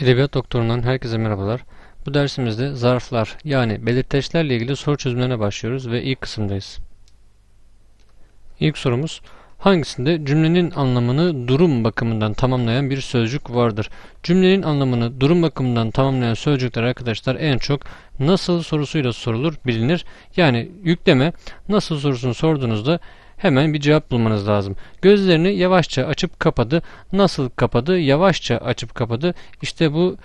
Edebiyat doktorundan herkese merhabalar. Bu dersimizde zarflar yani belirteçlerle ilgili soru çözümlerine başlıyoruz ve ilk kısımdayız. İlk sorumuz hangisinde cümlenin anlamını durum bakımından tamamlayan bir sözcük vardır? Cümlenin anlamını durum bakımından tamamlayan sözcükler arkadaşlar en çok nasıl sorusuyla sorulur bilinir. Yani yükleme nasıl sorusunu sorduğunuzda hemen bir cevap bulmanız lazım. Gözlerini yavaşça açıp kapadı. Nasıl kapadı? Yavaşça açıp kapadı. İşte bu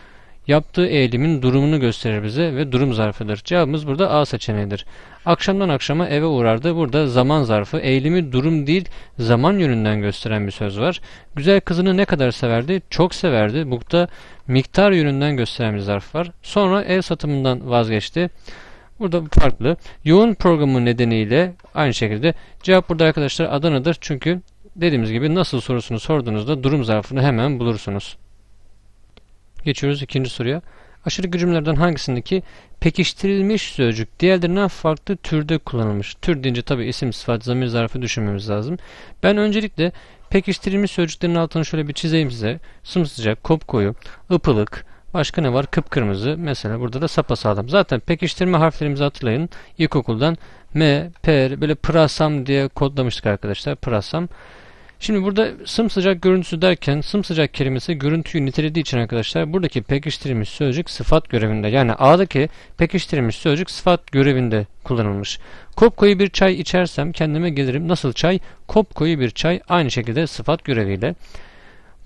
yaptığı eğilimin durumunu gösterir bize ve durum zarfıdır. Cevabımız burada A seçeneğidir. Akşamdan akşama eve uğrardı. Burada zaman zarfı eğilimi durum değil zaman yönünden gösteren bir söz var. Güzel kızını ne kadar severdi? Çok severdi. Burada miktar yönünden gösteren bir zarf var. Sonra ev satımından vazgeçti. Burada farklı. Yoğun programı nedeniyle aynı şekilde cevap burada arkadaşlar Adana'dır. Çünkü dediğimiz gibi nasıl sorusunu sorduğunuzda durum zarfını hemen bulursunuz. Geçiyoruz ikinci soruya. Aşırı cümlelerden hangisindeki pekiştirilmiş sözcük diğerlerinden farklı türde kullanılmış? Tür deyince tabi isim, sıfat, zamir zarfı düşünmemiz lazım. Ben öncelikle pekiştirilmiş sözcüklerin altını şöyle bir çizeyim size. Sımsıcak, kopkoyu, ıpılık, Başka ne var? Kıpkırmızı. Mesela burada da sapasağlam. Zaten pekiştirme harflerimizi hatırlayın. İlkokuldan M, P, böyle pırasam diye kodlamıştık arkadaşlar. Pırasam. Şimdi burada sımsıcak görüntüsü derken sımsıcak kelimesi görüntüyü nitelediği için arkadaşlar buradaki pekiştirilmiş sözcük sıfat görevinde. Yani A'daki pekiştirilmiş sözcük sıfat görevinde kullanılmış. Kopkoyu bir çay içersem kendime gelirim. Nasıl çay? Kopkoyu bir çay aynı şekilde sıfat göreviyle.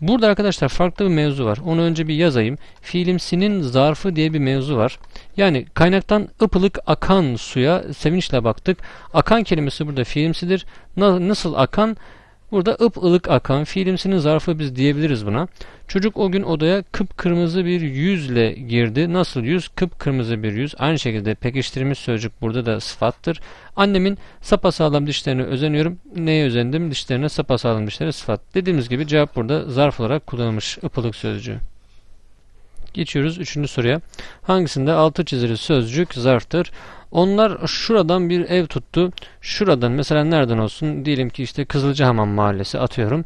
Burada arkadaşlar farklı bir mevzu var. Onu önce bir yazayım. Fiilimsinin zarfı diye bir mevzu var. Yani kaynaktan ıpılık akan suya sevinçle baktık. Akan kelimesi burada fiilimsidir. Nasıl akan? Burada ıp ılık akan fiilimsinin zarfı biz diyebiliriz buna. Çocuk o gün odaya kıpkırmızı bir yüzle girdi. Nasıl yüz? Kıpkırmızı bir yüz. Aynı şekilde pekiştirilmiş sözcük burada da sıfattır. Annemin sapasağlam dişlerine özeniyorum. Neye özendim? Dişlerine sapasağlam dişleri sıfat. Dediğimiz gibi cevap burada zarf olarak kullanılmış ıpılık sözcüğü. Geçiyoruz üçüncü soruya. Hangisinde altı çizili sözcük zarftır? Onlar şuradan bir ev tuttu. Şuradan mesela nereden olsun? Diyelim ki işte Kızılcahamam Mahallesi atıyorum.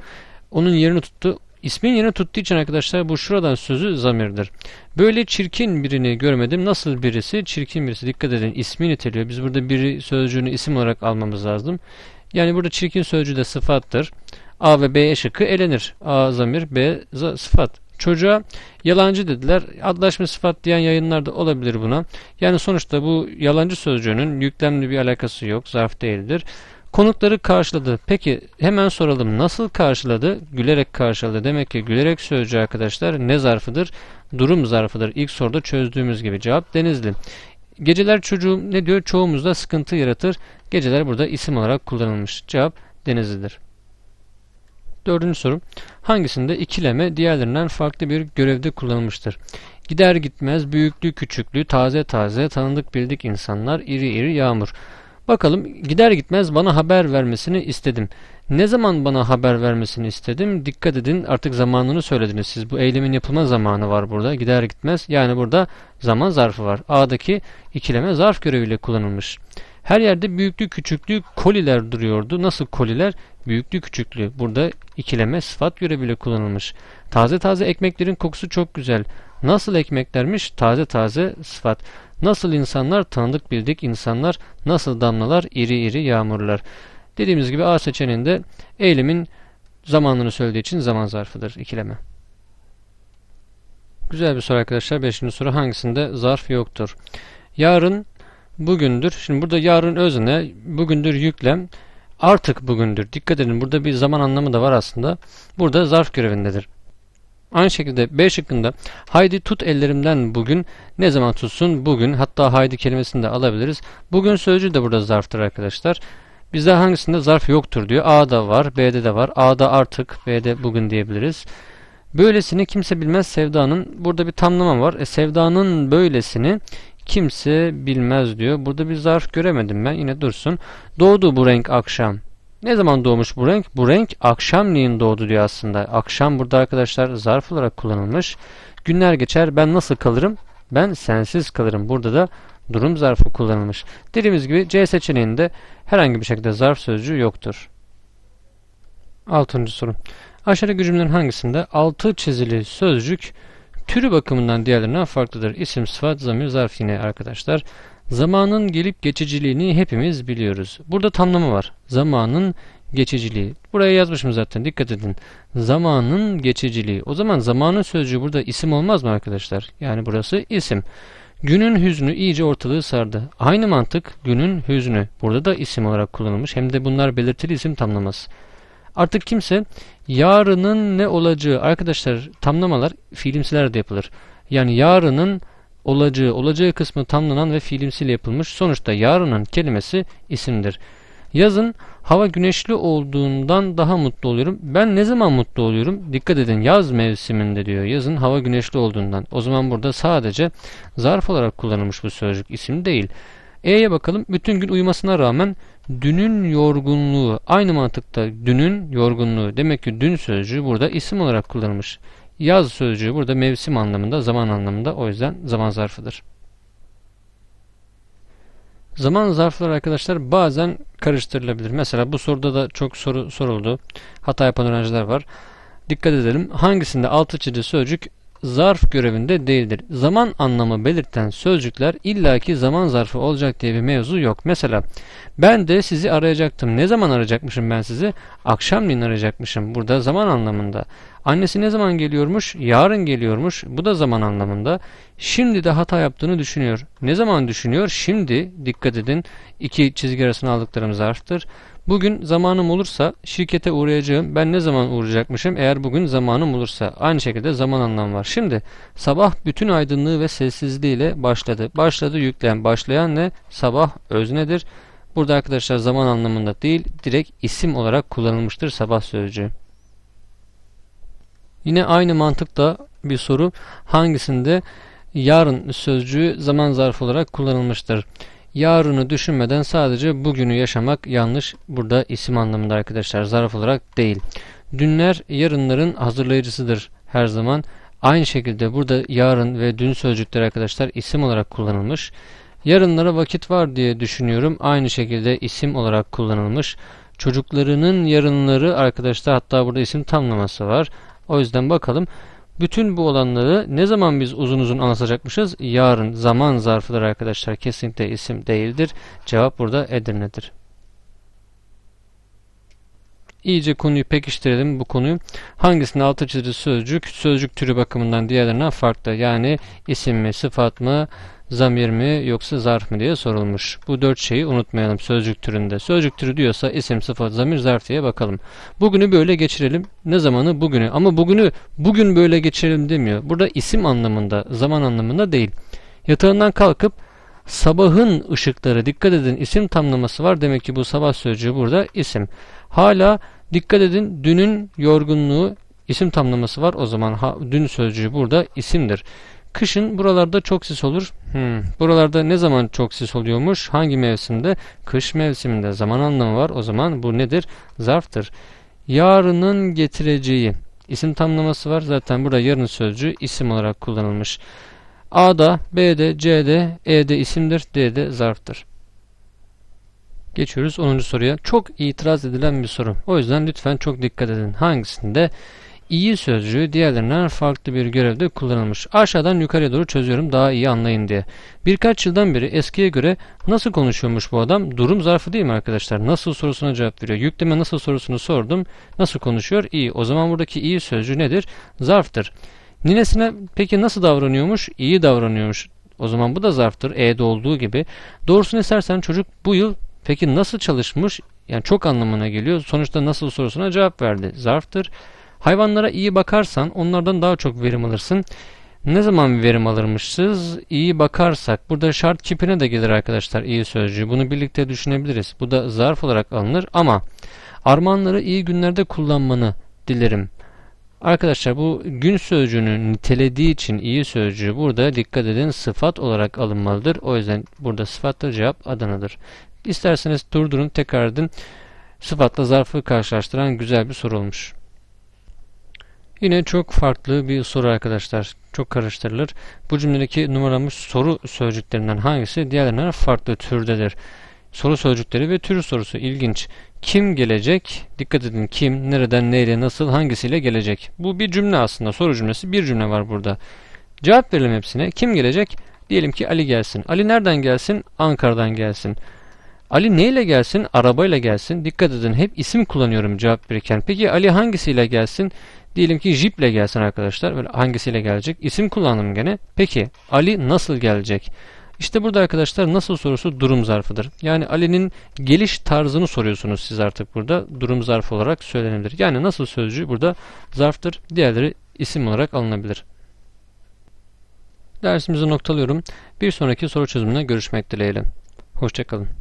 Onun yerini tuttu. İsmin yerini tuttuğu için arkadaşlar bu şuradan sözü zamirdir. Böyle çirkin birini görmedim. Nasıl birisi? Çirkin birisi. Dikkat edin. ismi niteliyor. Biz burada biri sözcüğünü isim olarak almamız lazım. Yani burada çirkin sözcüğü de sıfattır. A ve B şıkkı elenir. A zamir, B sıfat. Çocuğa yalancı dediler. Adlaşma sıfat diyen yayınlar da olabilir buna. Yani sonuçta bu yalancı sözcüğünün yüklemli bir alakası yok. Zarf değildir. Konukları karşıladı. Peki hemen soralım nasıl karşıladı? Gülerek karşıladı. Demek ki gülerek sözcüğü arkadaşlar ne zarfıdır? Durum zarfıdır. İlk soruda çözdüğümüz gibi cevap Denizli. Geceler çocuğum ne diyor? Çoğumuzda sıkıntı yaratır. Geceler burada isim olarak kullanılmış. Cevap Denizli'dir. Dördüncü soru. Hangisinde ikileme diğerlerinden farklı bir görevde kullanılmıştır? Gider gitmez büyüklü küçüklü taze taze tanıdık bildik insanlar iri iri yağmur. Bakalım gider gitmez bana haber vermesini istedim. Ne zaman bana haber vermesini istedim? Dikkat edin artık zamanını söylediniz siz. Bu eylemin yapılma zamanı var burada. Gider gitmez. Yani burada zaman zarfı var. A'daki ikileme zarf göreviyle kullanılmış. Her yerde büyüklü küçüklü koliler duruyordu. Nasıl koliler? Büyüklü küçüklü. Burada ikileme sıfat göreviyle kullanılmış. Taze taze ekmeklerin kokusu çok güzel. Nasıl ekmeklermiş? Taze taze sıfat. Nasıl insanlar? Tanıdık bildik insanlar. Nasıl damlalar? İri iri yağmurlar. Dediğimiz gibi A seçeneğinde eylemin zamanını söylediği için zaman zarfıdır ikileme. Güzel bir soru arkadaşlar. Beşinci soru hangisinde zarf yoktur? Yarın bugündür. Şimdi burada yarın özne, bugündür yüklem, artık bugündür. Dikkat edin burada bir zaman anlamı da var aslında. Burada zarf görevindedir. Aynı şekilde B şıkkında haydi tut ellerimden bugün ne zaman tutsun bugün hatta haydi kelimesini de alabiliriz. Bugün sözcüğü de burada zarftır arkadaşlar. Bizde hangisinde zarf yoktur diyor. A'da var, B'de de var. A'da artık, B'de bugün diyebiliriz. Böylesini kimse bilmez sevdanın. Burada bir tamlama var. E, sevdanın böylesini kimse bilmez diyor. Burada bir zarf göremedim ben. Yine dursun. Doğdu bu renk akşam. Ne zaman doğmuş bu renk? Bu renk akşamleyin doğdu diyor aslında. Akşam burada arkadaşlar zarf olarak kullanılmış. Günler geçer ben nasıl kalırım? Ben sensiz kalırım. Burada da durum zarfı kullanılmış. Dediğimiz gibi C seçeneğinde herhangi bir şekilde zarf sözcüğü yoktur. Altıncı soru. Aşağıdaki cümlelerin hangisinde altı çizili sözcük Türü bakımından diğerlerinden farklıdır. İsim, sıfat, zamir, zarf yine arkadaşlar. Zamanın gelip geçiciliğini hepimiz biliyoruz. Burada tamlama var. Zamanın geçiciliği. Buraya yazmışım zaten dikkat edin. Zamanın geçiciliği. O zaman zamanın sözcüğü burada isim olmaz mı arkadaşlar? Yani burası isim. Günün hüznü iyice ortalığı sardı. Aynı mantık günün hüznü. Burada da isim olarak kullanılmış. Hem de bunlar belirtili isim tamlaması. Artık kimse yarının ne olacağı arkadaşlar tamlamalar fiilimsiler de yapılır. Yani yarının olacağı, olacağı kısmı tamlanan ve fiilimsiyle yapılmış. Sonuçta yarının kelimesi isimdir. Yazın hava güneşli olduğundan daha mutlu oluyorum. Ben ne zaman mutlu oluyorum? Dikkat edin yaz mevsiminde diyor. Yazın hava güneşli olduğundan. O zaman burada sadece zarf olarak kullanılmış bu sözcük isim değil. E'ye bakalım. Bütün gün uyumasına rağmen dünün yorgunluğu aynı mantıkta dünün yorgunluğu demek ki dün sözcüğü burada isim olarak kullanılmış. Yaz sözcüğü burada mevsim anlamında, zaman anlamında o yüzden zaman zarfıdır. Zaman zarfları arkadaşlar bazen karıştırılabilir. Mesela bu soruda da çok soru soruldu. Hata yapan öğrenciler var. Dikkat edelim. Hangisinde altı çizili sözcük zarf görevinde değildir. Zaman anlamı belirten sözcükler illaki zaman zarfı olacak diye bir mevzu yok. Mesela ben de sizi arayacaktım. Ne zaman arayacakmışım ben sizi? Akşamleyin arayacakmışım. Burada zaman anlamında. Annesi ne zaman geliyormuş? Yarın geliyormuş. Bu da zaman anlamında. Şimdi de hata yaptığını düşünüyor. Ne zaman düşünüyor? Şimdi dikkat edin. iki çizgi arasına aldıklarım zarftır. Bugün zamanım olursa şirkete uğrayacağım. Ben ne zaman uğrayacakmışım? Eğer bugün zamanım olursa. Aynı şekilde zaman anlamı var. Şimdi sabah bütün aydınlığı ve sessizliğiyle başladı. Başladı yükleyen. Başlayan ne? Sabah öznedir. Burada arkadaşlar zaman anlamında değil, direkt isim olarak kullanılmıştır sabah sözcüğü. Yine aynı mantıkta bir soru hangisinde yarın sözcüğü zaman zarfı olarak kullanılmıştır? Yarını düşünmeden sadece bugünü yaşamak yanlış. Burada isim anlamında arkadaşlar zarf olarak değil. Dünler yarınların hazırlayıcısıdır her zaman. Aynı şekilde burada yarın ve dün sözcükleri arkadaşlar isim olarak kullanılmış. Yarınlara vakit var diye düşünüyorum. Aynı şekilde isim olarak kullanılmış. Çocuklarının yarınları arkadaşlar hatta burada isim tamlaması var. O yüzden bakalım. Bütün bu olanları ne zaman biz uzun uzun anlatacakmışız? Yarın zaman zarfıdır arkadaşlar. Kesinlikle isim değildir. Cevap burada Edirne'dir. İyice konuyu pekiştirelim bu konuyu. Hangisinde altı çizili sözcük, sözcük türü bakımından diğerlerinden farklı? Yani isim mi, sıfat mı, zamir mi yoksa zarf mı diye sorulmuş. Bu dört şeyi unutmayalım sözcük türünde. Sözcük türü diyorsa isim, sıfat, zamir, zarf diye bakalım. Bugünü böyle geçirelim. Ne zamanı? Bugünü. Ama bugünü bugün böyle geçirelim demiyor. Burada isim anlamında, zaman anlamında değil. Yatağından kalkıp sabahın ışıkları dikkat edin isim tamlaması var. Demek ki bu sabah sözcüğü burada isim. Hala dikkat edin dünün yorgunluğu isim tamlaması var. O zaman ha, dün sözcüğü burada isimdir. Kışın buralarda çok sis olur. Hmm. Buralarda ne zaman çok sis oluyormuş? Hangi mevsimde? Kış mevsiminde. Zaman anlamı var. O zaman bu nedir? Zarftır. Yarının getireceği. isim tamlaması var. Zaten burada yarın sözcüğü isim olarak kullanılmış. A'da, B'de, C'de, E'de isimdir, D'de zarftır. Geçiyoruz 10. soruya. Çok itiraz edilen bir soru. O yüzden lütfen çok dikkat edin. Hangisinde iyi sözcüğü diğerlerinden farklı bir görevde kullanılmış. Aşağıdan yukarıya doğru çözüyorum daha iyi anlayın diye. Birkaç yıldan beri eskiye göre nasıl konuşuyormuş bu adam? Durum zarfı değil mi arkadaşlar? Nasıl sorusuna cevap veriyor. Yükleme nasıl sorusunu sordum. Nasıl konuşuyor? İyi. O zaman buradaki iyi sözcüğü nedir? Zarftır. Ninesine peki nasıl davranıyormuş? İyi davranıyormuş. O zaman bu da zarftır. E'de olduğu gibi. Doğrusunu istersen çocuk bu yıl peki nasıl çalışmış? Yani çok anlamına geliyor. Sonuçta nasıl sorusuna cevap verdi. Zarftır. Hayvanlara iyi bakarsan onlardan daha çok verim alırsın. Ne zaman verim alırmışız? İyi bakarsak. Burada şart kipine de gelir arkadaşlar iyi sözcüğü. Bunu birlikte düşünebiliriz. Bu da zarf olarak alınır ama armağanları iyi günlerde kullanmanı dilerim. Arkadaşlar bu gün sözcüğünü nitelediği için iyi sözcüğü burada dikkat edin sıfat olarak alınmalıdır. O yüzden burada sıfatla cevap Adana'dır. İsterseniz durdurun tekrar edin. Sıfatla zarfı karşılaştıran güzel bir soru olmuş. Yine çok farklı bir soru arkadaşlar. Çok karıştırılır. Bu cümledeki numaramız soru sözcüklerinden hangisi diğerlerinden farklı türdedir? Soru sözcükleri ve tür sorusu ilginç. Kim gelecek? Dikkat edin kim, nereden, neyle, nasıl, hangisiyle gelecek? Bu bir cümle aslında. Soru cümlesi bir cümle var burada. Cevap verelim hepsine. Kim gelecek? Diyelim ki Ali gelsin. Ali nereden gelsin? Ankara'dan gelsin. Ali neyle gelsin? Arabayla gelsin. Dikkat edin hep isim kullanıyorum cevap verirken. Peki Ali hangisiyle gelsin? Diyelim ki jiple gelsin arkadaşlar. Böyle hangisiyle gelecek? İsim kullandım gene. Peki Ali nasıl gelecek? İşte burada arkadaşlar nasıl sorusu durum zarfıdır. Yani Ali'nin geliş tarzını soruyorsunuz siz artık burada. Durum zarfı olarak söylenebilir. Yani nasıl sözcüğü burada zarftır. Diğerleri isim olarak alınabilir. Dersimizi noktalıyorum. Bir sonraki soru çözümüne görüşmek dileğiyle. Hoşçakalın.